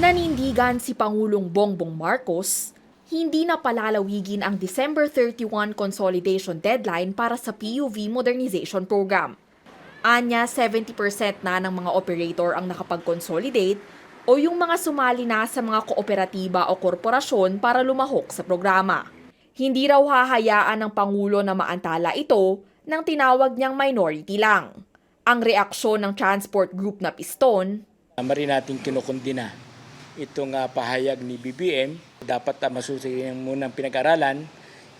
Nanindigan si Pangulong Bongbong Marcos, hindi na palalawigin ang December 31 consolidation deadline para sa PUV modernization program. Anya, 70% na ng mga operator ang nakapag-consolidate o yung mga sumali na sa mga kooperatiba o korporasyon para lumahok sa programa. Hindi raw hahayaan ng Pangulo na maantala ito ng tinawag niyang minority lang. Ang reaksyon ng transport group na Piston, Mari natin kinukundina itong ah, pahayag ni BBM. Dapat uh, masusiyan munang pinag-aralan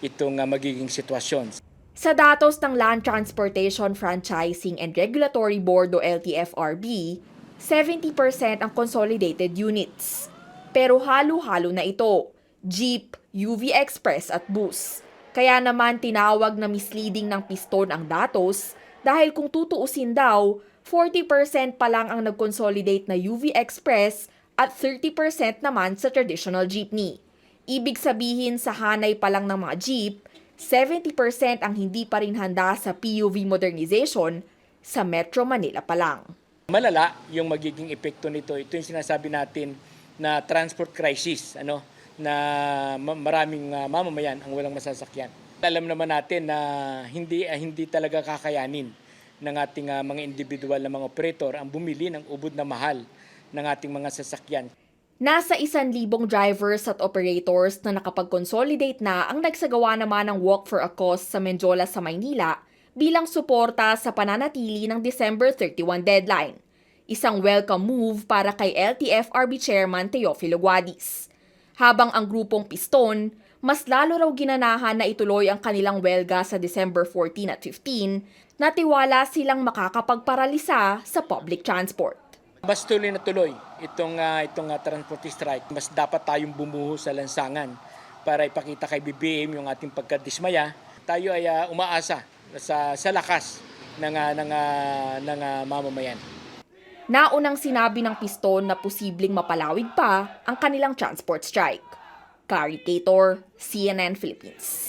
itong ah, magiging sitwasyon. Sa datos ng Land Transportation Franchising and Regulatory Board o LTFRB, 70% ang consolidated units. Pero halo-halo na ito, jeep, UV Express at bus. Kaya naman tinawag na misleading ng piston ang datos dahil kung tutuusin daw, 40% pa lang ang nag-consolidate na UV Express at 30% naman sa traditional jeepney. Ibig sabihin sa hanay pa lang ng mga jeep, 70% ang hindi pa rin handa sa PUV modernization sa Metro Manila pa lang. Malala yung magiging epekto nito. Ito yung sinasabi natin na transport crisis, ano, na ma- maraming ah, mamamayan ang walang masasakyan. Alam naman natin na hindi ah, hindi talaga kakayanin ng ating ah, mga individual na mga operator ang bumili ng ubod na mahal ng ating mga sasakyan. Nasa isan libong drivers at operators na nakapag-consolidate na ang nagsagawa naman ng Walk for a Cause sa Menjola sa Maynila bilang suporta sa pananatili ng December 31 deadline. Isang welcome move para kay LTFRB Chairman Teofilo Guadis. Habang ang grupong Piston, mas lalo raw ginanahan na ituloy ang kanilang welga sa December 14 at 15 na tiwala silang makakapagparalisa sa public transport. Mas tuloy na tuloy itong ah, itong ah, transport strike. Mas dapat tayong bumuho sa lansangan para ipakita kay BBM yung ating pagkadismaya. Tayo ay ah, umaasa sa sa lakas ng ah, ng ah, ng ah, mamamayan. Naunang sinabi ng piston na posibleng mapalawig pa ang kanilang transport strike. Clary Cator, CNN Philippines.